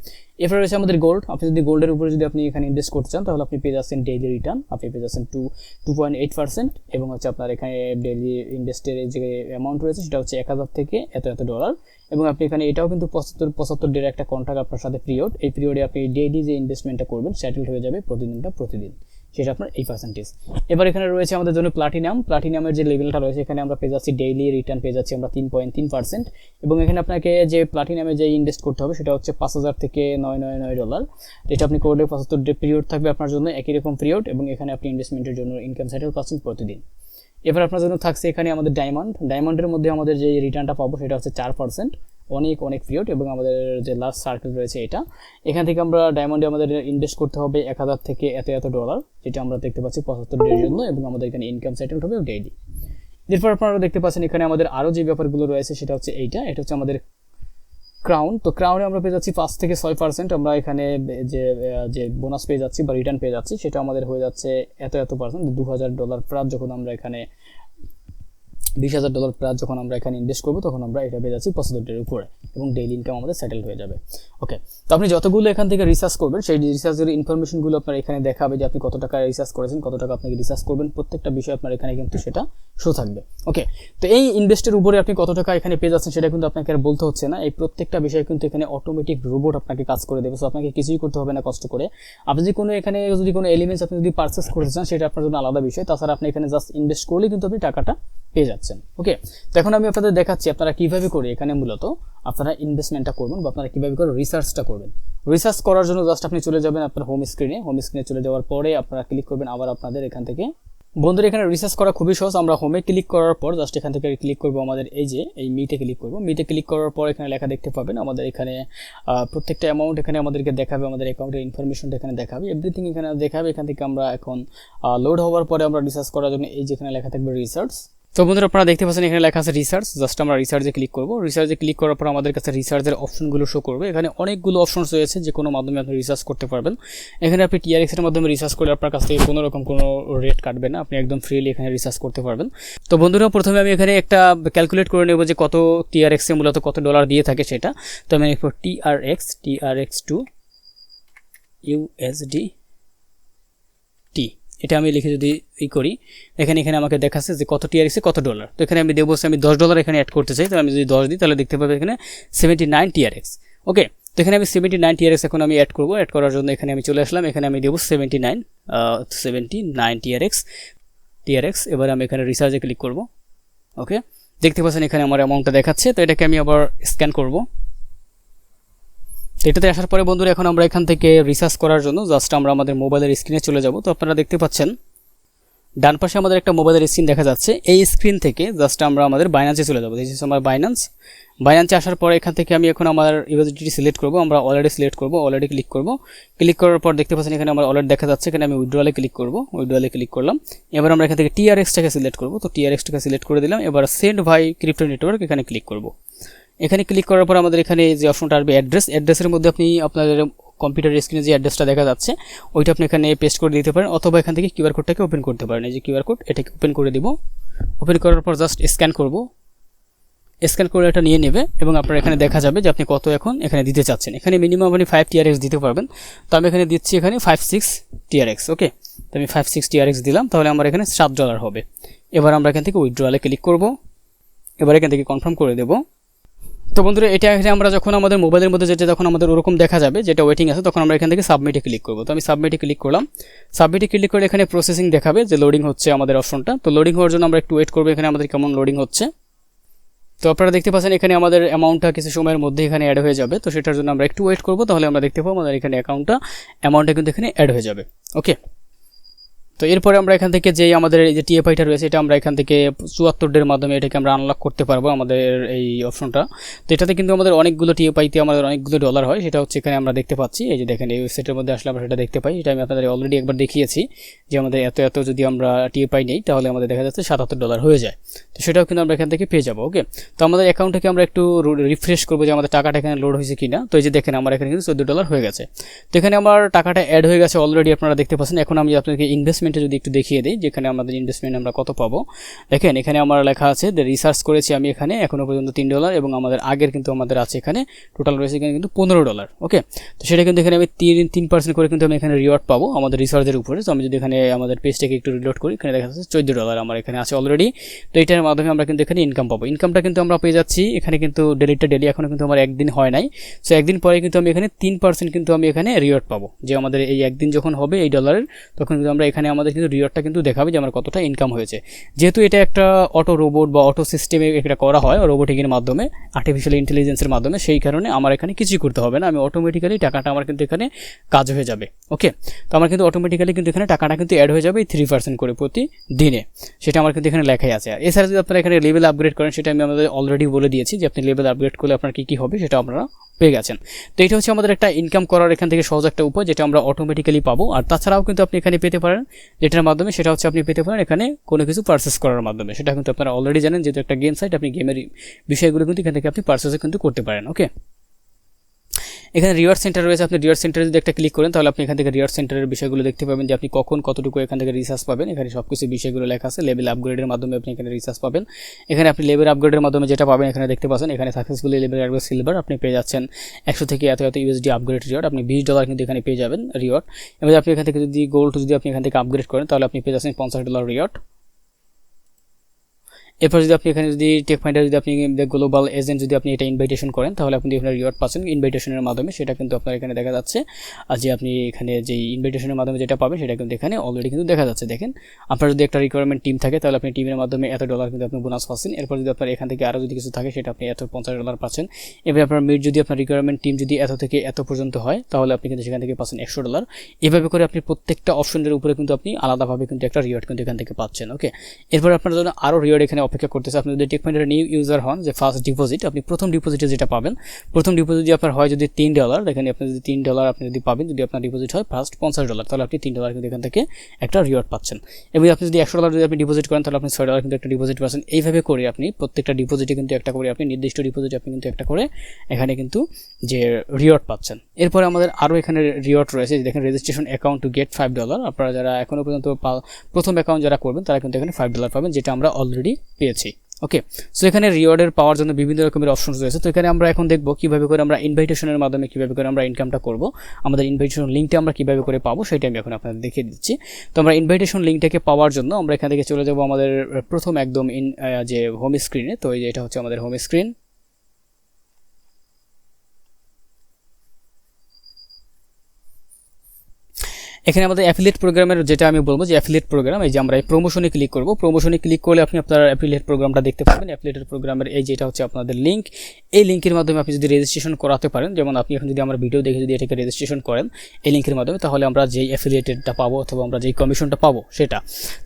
এরপরে রয়েছে আমাদের গোল্ড আপনি যদি গোল্ডের উপরে যদি আপনি এখানে ইনভেস্ট করতে চান, তাহলে আপনি পেয়ে যাচ্ছেন ডেইলি রিটার্ন আপনি পেয়ে যাচ্ছেন two two point eight percent এবং হচ্ছে আপনার এখানে ডেইলি ইনভেস্টের যে অ্যামাউন্ট রয়েছে, সেটা হচ্ছে এক হাজার থেকে এত এত ডলার এবং আপনি এখানে এটাও কিন্তু পঁচাত্তর পঁচাত্তর ডের একটা কন্ট্রাক্ট আপনার সাথে পিরিয়ড এই পিরিয়ডে আপনি ডেইলি যে ইনভেস্টমেন্টটা করবেন সেটেলড হয়ে যাবে প্রতিদিনটা প্রতিদিন। সেটা আপনার এই পার্সেন্টেজ এবার এখানে রয়েছে আমাদের জন্য প্লাটিনাম প্লাটিনামের যে লেভেলটা রয়েছে, এখানে আমরা পেয়ে যাচ্ছি ডেইলি রিটার্ন পেয়ে যাচ্ছি আমরা তিন পয়েন্ট তিন পার্সেন্ট এবং এখানে আপনাকে যে প্লাটিনামে যে ইনভেস্ট করতে হবে, সেটা হচ্ছে পাঁচ হাজার থেকে নয় নয় নয় ডলার এটা আপনি করলে পঁচাত্তর ডে পিরিয়ড থাকবে আপনার জন্য একই রকম পিরিয়ড এবং এখানে আপনি ইনভেস্টমেন্টের জন্য ইনকাম সেটেল পাচ্ছেন প্রতিদিন। এবার আপনার জন্য থাকছে এখানে আমাদের ডায়মন্ড ডায়মন্ডের মধ্যে আমাদের যে রিটার্নটা পাবো, সেটা হচ্ছে চার পার্সেন্ট অনেক অনেক পিরিয়ড এবং আমাদের যে লাস্ট সার্কেল রয়েছে এটা, এখান থেকে আমরা ডায়মন্ডে আমাদের ইনভেস্ট করতে হবে এক হাজার থেকে এত এত ডলার যেটা আমরা দেখতে পাচ্ছি পঁচাত্তর ডের জন্য এবং আমাদের এখানে ইনকাম সেটেলড হবে ডেইলি এরপর আপনারা দেখতে পাচ্ছেন এখানে আমাদের আরও যে ব্যাপারগুলো রয়েছে সেটা হচ্ছে এইটা, এটা হচ্ছে আমাদের ক্রাউন তো ক্রাউনে আমরা পেয়ে যাচ্ছি পাঁচ থেকে ছয় পার্সেন্ট আমরা এখানে যে যে বোনাস পেয়ে যাচ্ছি বা রিটার্ন পেয়ে যাচ্ছি, সেটা আমাদের হয়ে যাচ্ছে এত এত পার্সেন্ট দু হাজার ডলার প্রায় যখন আমরা এখানে বিশ হাজার ডলার প্রায় যখন আমরা এখানে ইনভেস্ট করব, তখন আমরা এটা পেয়ে যাচ্ছি পঁচাত্তরের উপরে এবং ডেইলি ইনকাম আমাদের সেটেল হয়ে যাবে। ওকে তো আপনি যতগুলো এখান থেকে রিসার্চ করবেন, সেই রিসার্চের ইনফরমেশনগুলো আপনার এখানে দেখাবে যে আপনি কত টাকা রিসার্চ করেছেন, কত টাকা আপনাকে রিসার্চ করবেন, প্রত্যেকটা বিষয় আপনার এখানে কিন্তু সেটা শো থাকবে। ওকে তো এই ইনভেস্টের উপরে আপনি কত টাকা এখানে পেয়ে যাচ্ছেন সেটা কিন্তু আপনাকে আর বলতে হচ্ছে না। এই প্রত্যেকটা বিষয় কিন্তু এখানে অটোমেটিক রোবট আপনাকে কাজ করে দেবে। সো আপনাকে কিছুই করতে হবে না কষ্ট করে। আপনি যদি কোনো এখানে যদি কোনো এলিমেন্টস আপনি যদি পারচেস করতে চান, সেটা আপনার জন্য আলাদা বিষয়। তাছাড়া আপনি এখানে জাস্ট ইনভেস্ট করলেই কিন্তু আপনি টাকাটা পেয়ে যাচ্ছেন। ওকে তো এখন আমি আপনাদের দেখাচ্ছি আপনারা কীভাবে করে এখানে মূলত আপনারা ইনভেস্টমেন্টটা করবেন বা আপনারা কীভাবে করে রিসার্চটা করবেন। রিসার্চ করার জন্য জাস্ট আপনি চলে যাবেন আপনার হোম স্ক্রিনে হোম স্ক্রিনে চলে যাওয়ার পরে আপনারা ক্লিক করবেন আবার আপনাদের এখান থেকে। বন্ধুরা, এখানে রিসার্চ করা খুবই সহজ। আমরা হোমে ক্লিক করার পর জাস্ট এখান থেকে ক্লিক করব আমাদের এই যে, এই মিটে ক্লিক করব। মিটে ক্লিক করার পর এখানে লেখা দেখতে পাবেন আমাদের এখানে প্রত্যেকটা অ্যামাউন্ট এখানে আমাদেরকে দেখাবে, আমাদের অ্যাকাউন্টের ইনফরমেশনটা এখানে দেখাবে। এভরিথিং এখানে দেখাবে। এখান থেকে আমরা এখন লোড হওয়ার পরে আমরা রিসার্চ করার জন্য এই যেখানে লেখা থাকবে রিসার্চ তো বন্ধুরা, আপনারা দেখতে পাচ্ছেন এখানে লেখা আছে রিসার্চ জাস্ট আমরা রিসার্চে ক্লিক করব। রিসার্চে ক্লিক করার পর আমাদের কাছে রিসার্চের অপশনগুলো শো করবে। এখানে অনেকগুলো অপশনস রয়েছে, যে কোনো মাধ্যমে আপনি রিসার্চ করতে পারবেন। এখানে আপনি টিআরএক্স এর মাধ্যমে রিসার্চ করলে আপনার কাছ থেকে কোনো রকম কোনো রেট কাটবে না। আপনি একদম ফ্রিলি এখানে রিসার্চ করতে পারবেন। তো বন্ধুরা, প্রথমে আমি এখানে একটা ক্যালকুলেট করে নেব যে কত টিআরএক্স মূলত কত ডলার দিয়ে থাকে সেটা। তো আমি লিখব TRX TRX to USD T এটা আমি লিখে যদি ই করি এখানে এখানে আমাকে দেখাচ্ছে যে কত টিআরএক্সে কত ডলার তো এখানে আমি দেবো আমি দশ ডলার এখানে অ্যাড করতে চাই তো আমি যদি দশ দিই, তাহলে দেখতে পাবো এখানে সেভেন্টি নাইন টিআরএক্স ওকে তো এখানে আমি সেভেন্টি নাইন টিআরএক্স এখন আমি অ্যাড করব অ্যাড করার জন্য এখানে আমি চলে আসলাম, এখানে আমি দেবো seventy nine seventy nine TRX TRX এবার আমি এখানে রিসার্চে ক্লিক করব। ওকে দেখতে পাচ্ছেন এখানে আমার অ্যামাউন্টটা দেখাচ্ছে, তো এটাকে আমি আবার স্ক্যান করব। এটাতে আসার পরে বন্ধুরা, এখন আমরা এখান থেকে রিসার্চ করার জন্য জাস্ট আমরা আমাদের মোবাইলের স্ক্রিনে চলে যাব। তো আপনারা দেখতে পাচ্ছেন, ডান পাশে আমাদের একটা মোবাইলের স্ক্রিন দেখা যাচ্ছে। এই স্ক্রিন থেকে জাস্ট আমরা আমাদের বাইন্যান্সে চলে যাব। দিস আমার বাইন্যান্স বাইন্যান্সে আসার পরে এখান থেকে আমি এখন আমার ইউএসডিটি সিলেক্ট করব। আমরা অলরেডি সিলেক্ট করব অলরেডি ক্লিক করব। ক্লিক করার পর দেখতে পাচ্ছেন এখানে আমার অলরেডি দেখা যাচ্ছে, এখানে আমি উইড্রোয়ালে ক্লিক করব। উইড্রোয়ালে ক্লিক করলাম। এবার আমরা এখান থেকে টিআরএক্সটাকে সিলেক্ট করব। তো টিআরএক্সটাকে সিলেক্ট করে দিলাম। এবার সেন্ড ভাই ক্রিপ্টো নেটওয়ার্ক এখানে ক্লিক করব। এখানে ক্লিক করার পর আমাদের এখানে যে অপশনটা আসবে অ্যাড্রেস অ্যাড্রেসের মধ্যে আপনি আপনাদের কম্পিউটার স্ক্রিনে যে অ্যাড্রেসটা দেখা যাচ্ছে, ওইটা আপনি এখানে পেস্ট করে দিতে পারেন অথবা এখান থেকে কিউআর কোডটাকে ওপেন করতে পারেন। এই যে কিউআর কোড এটাকে ওপেন করে দিব। ওপেন করার পর জাস্ট স্ক্যান করব। স্ক্যান করে এটা নিয়ে নেবে এবং আপনার এখানে দেখা যাবে যে আপনি কত এখন এখানে দিতে চাচ্ছেন। এখানে মিনিমাম আপনি ফাইভ টিআরএক্স দিতে পারবেন। তো আমি এখানে দিচ্ছি এখানে ফাইভ সিক্স টিআরএক্স ওকে তো আমি ফাইভ সিক্স টিআরএক্স দিলাম, তাহলে আমার এখানে সাত ডলার হবে। এবার আমরা এখান থেকে উইথড্রয়ালে ক্লিক করব। এবার এখান থেকে কনফার্ম করে দেবো। তো বন্ধুরা, এটা আমরা যখন আমাদের মোবাইলের মধ্যে যেটা যখন আমাদের ওরকম দেখা যাবে, যেটা ওয়েটিং আছে, তখন আমরা এখান থেকে সাবমিটে ক্লিক করব। তো আমি সাবমিটে ক্লিক করলাম। সাবমিটে ক্লিক করে এখানে প্রসেসিং দেখাবে যে লোডিং হচ্ছে আমাদের অপশনটা তো লোডিং হওয়ার জন্য আমরা একটু ওয়েট করব এখানে আমাদের কেমন লোডিং হচ্ছে। তো আপনারা দেখতে পাচ্ছেন এখানে আমাদের অ্যামাউন্টটা কিছু সময়ের মধ্যে এখানে অ্যাড হয়ে যাবে। তো সেটার জন্য আমরা একটু ওয়েট করব, তাহলে আমরা দেখতে পাবো আমাদের এখানে অ্যাকাউন্টটা অ্যামাউন্টটা কিন্তু এখানে অ্যাড হয়ে যাবে। ওকে তো এরপরে আমরা এখান থেকে যেই আমাদের এই যে টিএফআইটা রয়েছে, এটা আমরা এখান থেকে চুয়াত্তর ডের মাধ্যমে এটাকে আমরা আনলক করতে পারব আমাদের এই অপশনটা তো এটাতে কিন্তু আমাদের অনেকগুলো টিএফআইতে আমাদের অনেকগুলো ডলার হয়, সেটা হচ্ছে এখানে আমরা দেখতে পাচ্ছি। এই যে দেখেন, এই ওয়েবসাইটের মধ্যে আসলে আমরা সেটা দেখতে পাই। এটা আমি আপনাদের অলরেডি একবার দেখিয়েছি যে আমাদের এত এত যদি আমরা টিএফআই নেই, তাহলে আমাদের দেখা যাচ্ছে সাতাত্তর ডলার হয়ে যায়। তো সেটাও কিন্তু আমরা এখান থেকে পেয়ে যাব ওকে তো আমাদের অ্যাকাউন্ট থেকে আমরা একটু রিফ্রেশ করব যে আমাদের টাকাটা এখানে লোড হয়েছে কিনা। তো এই যে দেখেন, আমার এখানে কিন্তু চোদ্দ ডলার হয়ে গেছে। তো এখানে আমার টাকাটা অ্যাড হয়ে গেছে অলরেডি আপনারা দেখতে পাচ্ছেন। এখন আমি আপনাদেরকে ইনভেস্টমেন্টে যদি একটু দেখিয়ে দিই, যেখানে আমাদের ইনভেস্টমেন্ট আমরা কত পাবো। দেখেন, এখানে আমার লেখা আছে যে রিসার্চ করেছি আমি এখানে এখনও পর্যন্ত তিন ডলার এবং আমাদের আগের কিন্তু আমাদের আছে এখানে। টোটাল রয়েছে এখানে কিন্তু পনেরো ডলার ওকে তো সেটা কিন্তু এখানে আমি তিন তিন পার্সেন্ট করে কিন্তু আমি এখানে রিওয়ার্ড পাবো আমাদের রিসার্চের উপরে। তো আমি যদি এখানে আমাদের পেজটাকে একটু রিলোড করি, এখানে দেখা যাচ্ছে চোদ্দ ডলার আমার এখানে আছে অলরেডি তো এটার মাধ্যমে আমরা কিন্তু এখানে ইনকাম পাবো। ইনকামটা কিন্তু আমরা পেয়ে যাচ্ছি, এখানে কিন্তু ডেলিটা ডেলি এখনও কিন্তু আমার একদিন হয় নাই। সো একদিন পরে কিন্তু আমি এখানে তিন পার্সেন্ট কিন্তু আমি এখানে রিওয়ার্ড পাবো। যে আমাদের এই একদিন যখন হবে এই ডলারের তখন কিন্তু আমরা এখানে আমাদের কিন্তু রিওয়ার্ডটা কিন্তু দেখাবে যে আমার কতটা ইনকাম হয়েছে। যেহেতু এটা একটা অটো রোবট বা অটো সিস্টেমে এটা করা হয় রোবোটিকের মাধ্যমে আর্টিফিশিয়াল ইন্টেলিজেন্সের মাধ্যমে, সেই কারণে আমার এখানে কিছুই করতে হবে না। আমি অটোমেটিক্যালি টাকাটা আমার কিন্তু এখানে কাজ হয়ে যাবে। ওকে তো আমার কিন্তু অটোমেটিক্যালি কিন্তু এখানে টাকাটা কিন্তু অ্যাড হয়ে যাবে থ্রি পার্সেন্ট করে প্রতি দিনে সেটা আমার কিন্তু এখানে লেখাই আছে। এছাড়া যদি আপনারা এখানে লেভেল আপগ্রেড করেন, সেটা আমি আমাদের অলরেডি বলে দিয়েছি যে আপনি লেভেল আপগ্রেড করলে আপনার কী কী হবে, সেটা আপনারা পেয়ে গেছেন। তো এটা হচ্ছে আমাদের একটা ইনকাম করার এখান থেকে সহজ একটা উপায়, যেটা আমরা অটোমেটিক্যালি পাবো। আর তাছাড়াও কিন্তু আপনি এখানে পেতে পারেন, যেটার মাধ্যমে সেটা হচ্ছে আপনি পেতে পারেন এখানে কোনো কিছু পারচেস করার মাধ্যমে। সেটা কিন্তু আপনারা অলরেডি জানেন, যেহেতু একটা গেম সাইট আপনি গেমের বিষয়গুলো কিন্তু এখান থেকে আপনি পারচেসও কিন্তু করতে পারেন ওকে এখানে রিওয়ার্ড সেন্টার রয়েছে, আপনি রিওয়ার্ড সেন্টারে যদি একটা ক্লিক করেন, তাহলে আপনি এখান থেকে রিওয়ার্ড সেন্টারের বিষয়গুলো দেখতে পাবেন যে আপনি কখন কতটুকু এখান থেকে রিসার্চ পাবেন। এখানে সব কিছু বিষয়গুলো লেখা আছে লেভেল আপগ্রেডের মাধ্যমে আপনি এখানে রিসার্চ পাবেন। এখানে আপনি লেভেল আপগ্রেডের মাধ্যমে যেটা পাবেন, এখানে দেখতে পাচ্ছেন, এখানে সাকসেসফুলি লেভেল আপগ্রেড সিলভার আপনি পেয়ে যাচ্ছেন। একশো থেকে এত এত ইউএসডি আপগ্রেড রিওয়ার্ড আপনি বিশ ডলার কিন্তু এখানে পেয়ে যাবেন রিওয়ার্ড এবার আপনি এখান থেকে যদি গোল্ড যদি আপনি এখান থেকে আপগ্রেড করেন, তাহলে আপনি পেয়ে যাচ্ছেন পঞ্চাশ ডলার রিওয়ার্ড এরপর যদি আপনি এখানে যদি টেক ফাইন্ডার যদি আপনি গ্লোবাল এজেন্ট যদি আপনি এটা ইনভাইটেশন করেন, তাহলে আপনি এখানে রিওয়ার্ড পাচ্ছেন। ইনভাইটেশনের মাধ্যমে সেটা কিন্তু আপনার এখানে দেখা যাচ্ছে। আর যে আপনি এখানে যে ইনভাইটেশনের মাধ্যমে যেটা পাবেন, সেটা কিন্তু এখানে অলরেডি কিন্তু দেখা যাচ্ছে। দেখেন, আপনার যদি একটা রিকোয়ারমেন্ট টিম থাকে, তাহলে আপনি টিমের মাধ্যমে এত ডলার কিন্তু আপনি বোনাস পাচ্ছেন। এরপর যদি আপনার এখান থেকে আরও যদি কিছু থাকে, সেটা আপনি এত পঞ্চাশ ডলার পাচ্ছেন। এবার আপনার মিট যদি আপনার রিকোয়ারমেন্ট টিম যদি এত থেকে এত পর্যন্ত হয়, তাহলে আপনি কিন্তু সেখান থেকে পাচ্ছেন একশো ডলার এভাবে করে আপনি প্রত্যেকটা অপশনের উপরে কিন্তু আপনি আলাদাভাবে কিন্তু একটা রিওয়ার্ড কিন্তু এখান থেকে পাচ্ছেন ওকে এরপর আপনার জন্য আরও রিওয়ার্ড এখানে অপেক্ষা করতেছে। আপনি যদি টেক ফাইন্ডার নিউ ইউজার হন, যে ফার্স্ট ডিপোজিট আপনি প্রথম ডিপোজিটে যেটা পাবেন, প্রথম ডিপোজিট যদি আপনার হয় যদি তিন ডলার দেখেন আপনি যদি তিন ডলার আপনি যদি পাবেন, যদি আপনার ডিপোজিট হয় ফার্স্ট পঞ্চাশ ডলার তাহলে আপনি তিন ডলার কিন্তু এখান থেকে একটা রিওয়ার্ড পাচ্ছেন। এবং আপনি যদি একশো ডলার যদি আপনি ডিপোজিট করেন, তাহলে আপনি ছয় ডলার কিন্তু একটা ডিপোজিট পাচ্ছেন। এইভাবে করে আপনি প্রত্যেকটা ডিপোজিটে কিন্তু একটা করে, আপনি নির্দিষ্ট ডিপোজিটে আপনি কিন্তু একটা করে এখানে কিন্তু যে রিওয়ার্ড পাচ্ছেন। এরপরে আমাদের আরও এখানে রিওয়ার্ড রয়েছে দেখেন registration account to get five dollar আপনারা যারা এখনও পর্যন্ত প্রথম অ্যাকাউন্ট যারা করবেন, তারা কিন্তু এখানে ফাইভ ডলার পাবেন, যেটা আমরা অলরেডি পেয়েছি। ওকে সো এখানে রিওয়ার্ডের পাওয়ার জন্য বিভিন্ন রকমের অপশন রয়েছে। তো, এখানে আমরা এখন দেখব কীভাবে করে আমরা ইনভাইটেশনের মাধ্যমে কীভাবে করে আমরা ইনকামটা করব। আমাদের ইনভাইটেশন লিঙ্কটা আমরা কীভাবে করে পাবো, সেটা আমি এখন আপনাদের দেখিয়ে দিচ্ছি। তো, আমরা ইনভাইটেশন লিঙ্কটাকে পাওয়ার জন্য আমরা এখান থেকে চলে যাব আমাদের প্রথম একদম ইন যে হোম স্ক্রিনে তো এটা হচ্ছে আমাদের হোম স্ক্রিন এখানে আমাদের অ্যাফিলিয়েট প্রোগ্রামের যেটা আমি বলব যে অ্যাফিলিয়েট প্রোগ্রাম এই যে আমরা এই প্রমোশনে ক্লিক করব। প্রমোশনে ক্লিক করলে আপনি আপনার অ্যাফিলিয়েট প্রোগ্রামটা দেখতে পাবেন অ্যাফিলিয়েট প্রোগ্রামের এই যেটা হচ্ছে আপনাদের লিঙ্ক এই লিঙ্কের মাধ্যমে আপনি যদি রেজিস্ট্রেশন করাতে পারেন, যেমন আপনি এখন যদি আমার ভিডিও দেখে যদি এটাকে রেজিস্ট্রেশন করেন, এই লিঙ্কের মাধ্যমে, তাহলে আমরা যেই অ্যাফিলিয়েটেডটা পাবো অথবা আমরা যেই কমিশনটা পাবো সেটা,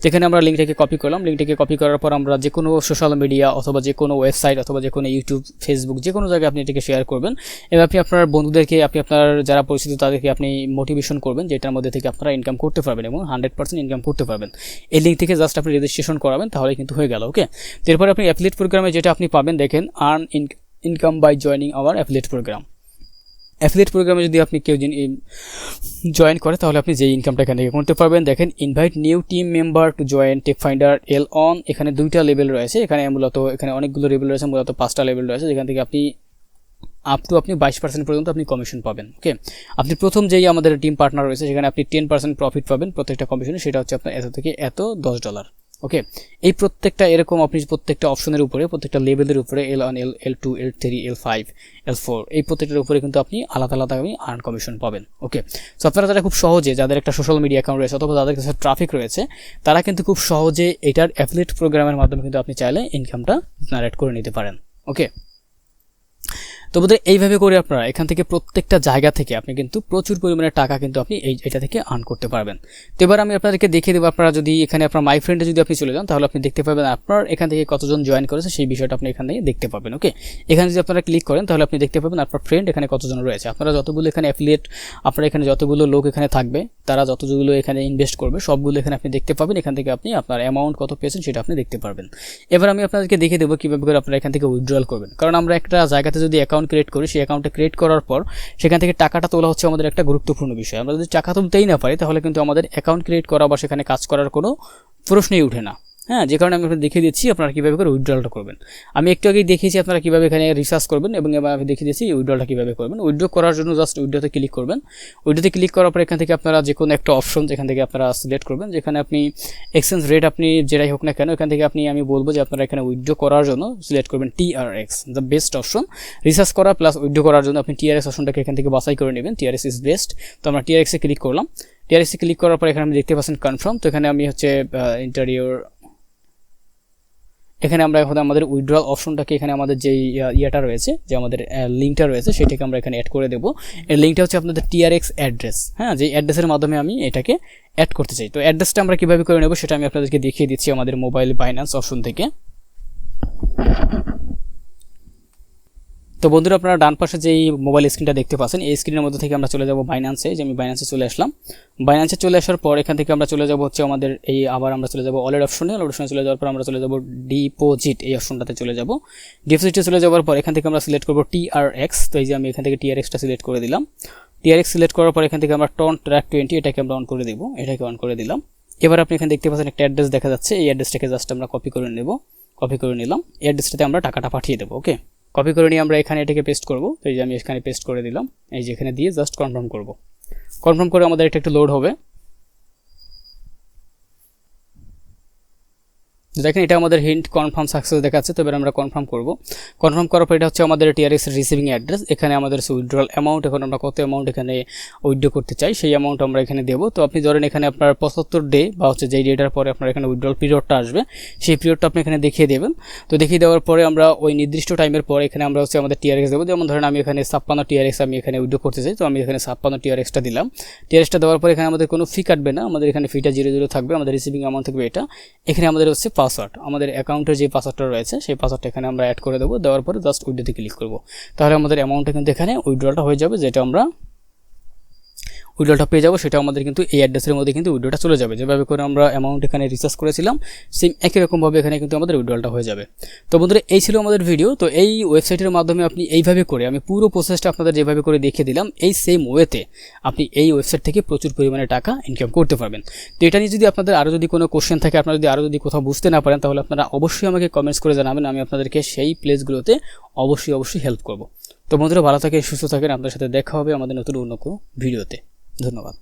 যেখানে আমরা লিঙ্কটাকে কপি করলাম। লিঙ্কটাকে কপি করার পর আমরা যে কোনো সোশ্যাল মিডিয়া অথবা যে কোনো ওয়েবসাইট অথবা যে কোনো ইউটিউব ফেসবুক যে কোনো জায়গায় আপনি এটাকে শেয়ার করবেন। এবং আপনি আপনার বন্ধুদেরকে, আপনি আপনার যারা পরিচিত, তাদেরকে আপনি মোটিভেশন করবেন, যেটার মধ্যে থেকে আপনারা ইনকাম করতে পারবেন এবং হান্ড্রেড পার্সেন্ট ইনকাম করতে পারবেন। এই লিঙ্ক থেকে জাস্ট আপনি রেজিস্ট্রেশন করাবেন, তাহলে কিন্তু হয়ে গেল ওকে এরপর আপনি অ্যাফিলিয়েট প্রোগ্রামে যেটা আপনি পাবেন, দেখেন earn income by joining our affiliate program affiliate প্রোগ্রামে যদি আপনি কেউ জয়েন করে, তাহলে আপনি যে ইনকামটা এখান থেকে করতে পারবেন। দেখেন invite new team member to join tech finder L one এখানে দুইটা লেভেল রয়েছে। এখানে মূলত, এখানে অনেকগুলো লেভেল রয়েছে, মূলত পাঁচটা লেভেল রয়েছে। যেখান থেকে আপনি আপ টু আপনি বাইশ পার্সেন্ট পর্যন্ত আপনি কমিশন পাবেন ওকে আপনি প্রথম যেই আমাদের টিম পার্টনার রয়েছে, সেখানে আপনি টেন পার্সেন্ট প্রফিট পাবেন প্রত্যেকটা কমিশনে সেটা হচ্ছে আপনার এত থেকে এত দশ ডলার ওকে এই প্রত্যেকটা এরকম আপনি প্রত্যেকটা অপশনের উপরে, প্রত্যেকটা লেভেলের উপরে L one L L two L three L five L four এই প্রত্যেকটার উপরে কিন্তু আপনি আলাদা আলাদা আপনি আর্ন কমিশন পাবেন ওকে সো আপনারা যারা খুব সহজে, যাদের একটা সোশ্যাল মিডিয়া অ্যাকাউন্ট রয়েছে, অথবা যাদের কাছে ট্রাফিক রয়েছে, তারা কিন্তু খুব সহজে এটার অ্যাফিলেট প্রোগ্রামের মাধ্যমে কিন্তু আপনি চাইলে ইনকামটা জেনারেট করে নিতে পারেন ওকে তো বোধহয় এইভাবে করে আপনারা এখান থেকে প্রত্যেকটা জায়গা থেকে আপনি কিন্তু প্রচুর পরিমাণে টাকা কিন্তু আপনি এই এটা থেকে আর্ন করতে পারবেন। তো এবার আমি আপনাদেরকে দেখিয়ে দেবো, আপনারা যদি এখানে আপনার মাই ফ্রেন্ডে যদি আপনি চলে যান, তাহলে আপনি দেখতে পাবেন আপনার এখান থেকে কতজন জয়েন করেছে, সেই বিষয়টা আপনি এখান থেকে দেখতে পাবেন ওকে এখানে যদি আপনারা ক্লিক করেন, তাহলে আপনি দেখতে পাবেন আপনার ফ্রেন্ড এখানে কতজন রয়েছে। আপনারা যতগুলো এখানে অ্যাফিলিয়েট আপনার এখানে যতগুলো লোক এখানে থাকবে, তারা যতগুলো এখানে ইনভেস্ট করবে, সবগুলো এখানে আপনি দেখতে পাবেন। এখান থেকে আপনি আপনার অ্যামাউন্ট কত পেয়েছেন, সেটা আপনি দেখতে পারবেন। এবার আমি আপনাদেরকে দেখিয়ে দেবো কীভাবে করে আপনারা এখান থেকে উইথড্রল করবেন। কারণ আমরা একটা জায়গাতে যদি অ্যাকাউন্ট ক্রিয়েট করি, সেই অ্যাকাউন্টটা ক্রিয়েট করার পর সেখান থেকে টাকাটা তোলা হচ্ছে আমাদের একটা গুরুত্বপূর্ণ বিষয়। আমরা যদি টাকা তুলতেই না পারি, তাহলে কিন্তু আমাদের অ্যাকাউন্ট ক্রিয়েট করা বা সেখানে কাজ করার কোনো প্রশ্নই উঠে না। হ্যাঁ যে কারণে আমি দেখিয়ে দিচ্ছি আপনারা কীভাবে করে উইড্রলটা করবেন। আমি একটু আগেই দেখিয়েছি আপনারা কীভাবে এখানে রিসার্চ করবেন এবং এবার আমি দেখিয়ে দিচ্ছি উইথড্রলটা কীভাবে করবেন। উইড্রো করার জন্য জাস্ট উইথড্রতে ক্লিক করবেন। উইথড্রতে ক্লিক করার পর এখান থেকে আপনারা যে কোনো একটা অপশন যেখান থেকে আপনারা সিলেক্ট করবেন, যেখানে আপনি এক্সচেঞ্জ রেট আপনি যেটাই হোক না কেন, এখান থেকে আপনি, আমি বলব যে আপনারা এখানে উইড্রো করার জন্য সিলেক্ট করবেন TRX the best option research করা প্লাস উইড্রো করার জন্য আপনি টিআরএক্স অপশনটাকে এখান থেকে বাছাই করে নেবেন টিআরএক্স ইজ বেস্ট তো আমরা টিআরএক্সে ক্লিক করলাম। টিআরএক্সে ক্লিক করার পর এখানে আমি দেখতে পাচ্ছেন কনফার্ম তো এখানে আমি হচ্ছে ইন্টারিওর এখানে আমরা এখন আমাদের উইড্রল অপশনটাকে এখানে আমাদের যে ইয়েটা রয়েছে, যে আমাদের লিঙ্কটা রয়েছে, সেটাকে আমরা এখানে অ্যাড করে দেবো। এর লিঙ্কটা হচ্ছে আপনাদের টিআরএক্স অ্যাড্রেস হ্যাঁ? যে অ্যাড্রেসের মাধ্যমে আমি এটাকে অ্যাড করতে চাই। তো অ্যাড্রেসটা আমরা কীভাবে করে নেব সেটা আমি আপনাদেরকে দেখিয়ে দিচ্ছি আমাদের মোবাইল বাইন্যান্স অপশন থেকে। তো বন্ধুরা আপনারা ডান পাশে যেই মোবাইল স্ক্রিনটা দেখতে পাচ্ছেন, এই স্ক্রিনের মধ্যে থেকে আমরা চলে যাব বাইন্যান্সে যে আমি বাইন্যান্সে চলে আসলাম। বাইন্যান্সে চলে আসার পর এখান থেকে আমরা চলে যাব হচ্ছে আমাদের এই আবার আমরা চলে যাব অলের অপশনে ওয়ালেট অপশনে চলে যাওয়ার পর আমরা চলে যাব ডিপোজিট এই অপশনটাতে চলে যাব। ডিপোজিটে চলে যাওয়ার পর এখান থেকে আমরা সিলেক্ট করব টিআরএক্স তো এই যে আমি এখান থেকে টিআরএক্সটা সিলেক্ট করে দিলাম। টিআরএক্স সিলেক্ট করার পর এখান থেকে আমরা টন ট্র্যাক টোয়েন্টি এটাকে আমরা অন করে দেবো। এটাকে অন করে দিলাম। এবার আপনি এখানে দেখতে পাচ্ছেন একটা অ্যাড্রেস দেখা যাচ্ছে। এই অ্যাড্রেসটাকে জাস্ট আমরা কপি করে নেব। কপি করে নিলাম। এই অ্যাড্রেসটাতে আমরা টাকাটা পাঠিয়ে দেবো ওকে কপি করে নিয়ে আমরা এখানে এটাকে পেস্ট করব। তো এই যে আমি এখানে পেস্ট করে দিলাম। এই যে এখানে দিয়ে জাস্ট কনফার্ম করব। কনফার্ম করে আমাদের এটা একটু লোড হবে। দেখেন, এটা আমাদের হিন্ট কনফার্ম সাকসেস দেখাচ্ছে, তো এবার আমরা কনফার্ম করব। কনফার্ম করার পর এটা হচ্ছে আমাদের টিআরএস রিসিভিং অ্যাড্রেস এখানে আমাদের উইথড্রল অ্যামাউন্ট এখন আমরা কত অ্যামাউন্ট এখানে উইথড্র করতে চাই, সেই অ্যামাউন্ট আমরা এখানে দেবো। তো আপনি ধরেন এখানে আপনার পঁচাত্তর ডে বা হচ্ছে যেই ডেটার পরে আপনার এখানে উইথড্রল পিরিয়ডটা আসবে, সেই পিরিয়ডটা আপনি এখানে দেখিয়ে দেবেন। তো দেখিয়ে দেওয়ার পরে আমরা ওই নির্দিষ্ট টাইমের পরে এখানে আমরা হচ্ছে আমাদের টিআরএক্স দেবো। যেমন ধরেন আমি এখানে ছাপ্পান্ন টিআরএক্স আমি এখানে উইথড্র করতে চাই, তো আমি এখানে ছাপ্পান্ন টিআরএক্সটা দিলাম। টিআরএক্সটা দেওয়ার পরে এখানে আমাদের কোনো ফি কাটবে না, আমাদের এখানে ফিটা জিরো জিরো থাকবে, আমাদের রিসিভিং অ্যামাউন্ট থাকবে এটা। এখানে আমাদের হচ্ছে পাসওয়ার্ড, আমাদের অ্যাকাউন্টের যে পাসওয়ার্ডটা রয়েছে, সেই পাসওয়ার্ডটা এখানে আমরা অ্যাড করে দেবো। দেওয়ার পরে জাস্ট উইড্রোতে ক্লিক করব। তাহলে আমাদের অ্যামাউন্টটা কিন্তু এখানে উইড্রোটা হয়ে যাবে, যেটা আমরা উইড্রোটা পেয়ে যাব সেটা আমাদের কিন্তু এই অ্যাড্রেসের মধ্যে কিন্তু উইড্রোটা চলে যাবে। যেভাবে করে আমরা অ্যামাউন্ট এখানে রিচার্জ করেছিলাম সেম একই রকমভাবে এখানে কিন্তু আমাদের উইড্রোলটা হয়ে যাবে। তো বন্ধুরা, এই ছিল আমাদের ভিডিও তো এই ওয়েবসাইটের মাধ্যমে আপনি এইভাবে করে, আমি পুরো প্রসেসটা আপনাদের যেভাবে করে দেখিয়ে দিলাম, এই সেম ওয়েতে আপনি এই ওয়েবসাইট থেকে প্রচুর পরিমাণে টাকা ইনকাম করতে পারবেন। তো এটা নিয়ে যদি আপনাদের আরও যদি কোনো কোশ্চেন থাকে, আপনারা যদি আরও যদি কোথাও বুঝতে না পারেন, তাহলে আপনারা অবশ্যই আমাকে কমেন্টস করে জানাবেন, আমি আপনাদেরকে সেই প্লেসগুলোতে অবশ্যই অবশ্যই হেল্প করব। তো বন্ধুরা, ভালো থাকে সুস্থ থাকেন, আপনাদের সাথে দেখা হবে আমাদের নতুন অন্য কোনো ভিডিওতে ধন্যবাদ।